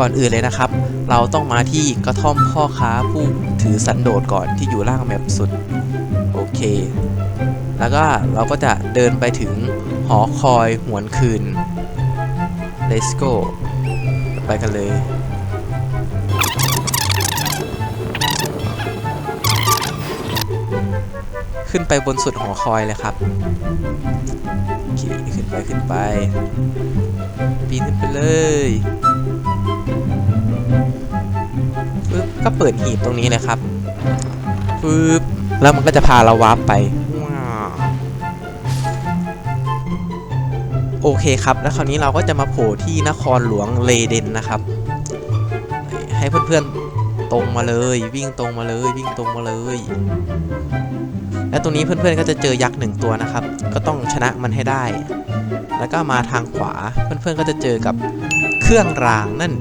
ก่อนอื่นเลยนะครับ เราต้องมาที่กระท่อมพ่อค้าผู้ถือสันโดษก่อนที่อยู่ล่างแมปสุด โอเค แล้วก็เราก็จะเดินไปถึงหอคอยหวนคืน let's go ไปกันเลยขึ้นไปบนสุดหอคอยเลยครับโอเคขึ้นไปขึ้นไป ปีนขึ้นไปเลย ก็เปิดหีบตรงนี้เลยครับปึ๊บแล้วมันก็จะพาเราวาร์ปไปโอเคครับ แล้วคราวนี้เราก็จะมาโผล่ที่นครหลวงเลเดนนะครับ ให้เพื่อนๆตรงมาเลย วิ่งตรงมาเลย วิ่งตรงมาเลย และตรงนี้เพื่อนๆก็จะเจอยักษ์หนึ่งตัวนะครับ ก็ต้องชนะมันให้ได้ แล้วก็มาทางขวาเพื่อนๆก็จะเจอกับเครื่องรางนั่น